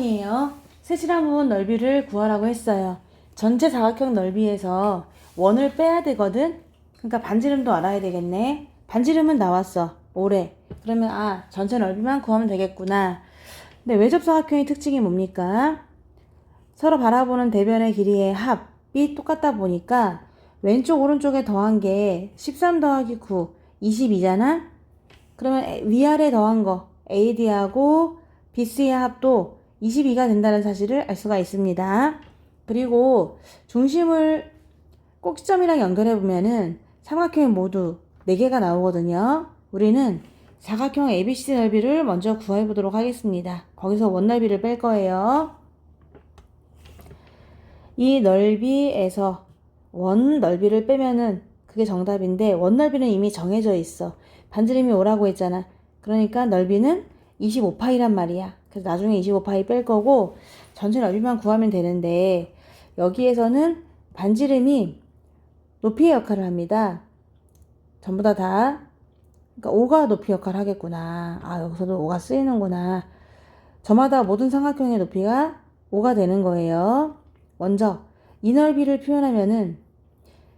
이에요. 세실한 부분 넓이를 구하라고 했어요. 전체 사각형 넓이에서 원을 빼야 되거든. 그러니까 반지름도 알아야 되겠네. 반지름은 나왔어. 오래. 그러면 아 전체 넓이만 구하면 되겠구나. 근데 외접 사각형의 특징이 뭡니까? 서로 바라보는 대변의 길이의 합이 똑같다 보니까 왼쪽 오른쪽에 더한 게 13 더하기 9 22잖아. 그러면 에- 위아래 더한 거 AD하고 BC의 합도 22가 된다는 사실을 알 수가 있습니다. 그리고 중심을 꼭지점이랑 연결해 보면은 삼각형이 모두 4개가 나오거든요. 우리는 사각형 ABC 넓이를 먼저 구해 보도록 하겠습니다. 거기서 원 넓이를 뺄 거예요. 이 넓이에서 원 넓이를 빼면은 그게 정답인데 원 넓이는 이미 정해져 있어. 반지름이 오라고 했잖아. 그러니까 넓이는 25파이란 말이야. 그래서 나중에 25파이 뺄 거고 전체 넓이만 구하면 되는데 여기에서는 반지름이 높이의 역할을 합니다. 전부 다 다. 그러니까 5가 높이 역할을 하겠구나. 아, 여기서도 5가 쓰이는구나. 저마다 모든 삼각형의 높이가 5가 되는 거예요. 먼저 이 넓이를 표현하면은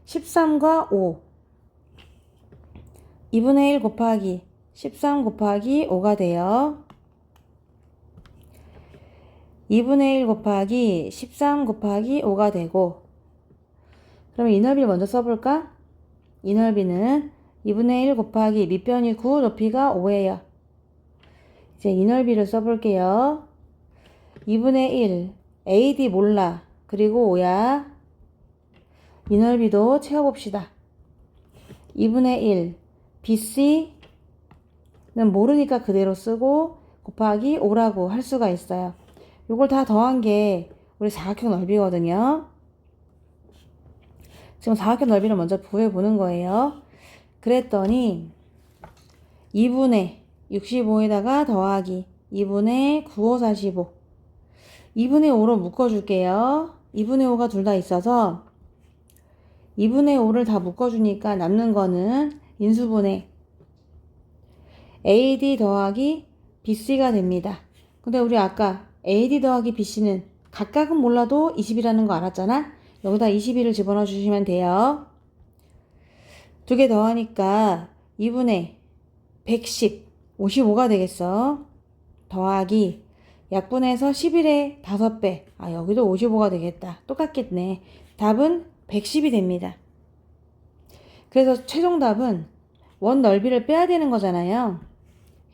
13과 5 2분의 1 곱하기 13 곱하기 5가 돼요. 2분의 1 곱하기 13 곱하기 5가 되고 그러면 이 넓이 먼저 써볼까? 이 넓이는 2분의 1 곱하기 밑변이 9 높이가 5예요. 이제 이 넓이를 써볼게요. 2분의 1 AD 몰라 그리고 5야. 이 넓이도 채워봅시다. 2분의 1 BC 는 모르니까 그대로 쓰고 곱하기 5라고 할 수가 있어요. 이걸 다 더한 게 우리 사각형 넓이거든요. 지금 사각형 넓이를 먼저 구해보는 거예요. 그랬더니 2분의 65에다가 더하기 2분의 95, 45 2분의 5로 묶어줄게요. 2분의 5가 둘 다 있어서 2분의 5를 다 묶어주니까 남는 거는 인수분해 AD 더하기 BC가 됩니다. 근데 우리 아까 AD 더하기 BC는 각각은 몰라도 20이라는 거 알았잖아? 여기다 21을 집어넣어 주시면 돼요. 두 개 더하니까 2분의 110, 55가 되겠어. 더하기 약분해서 11의 5배. 아, 여기도 55가 되겠다. 똑같겠네. 답은 110이 됩니다. 그래서 최종 답은 원 넓이를 빼야 되는 거잖아요.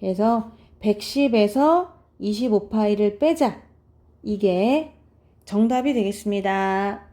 그래서 110에서 25파이를 빼자. 이게 정답이 되겠습니다.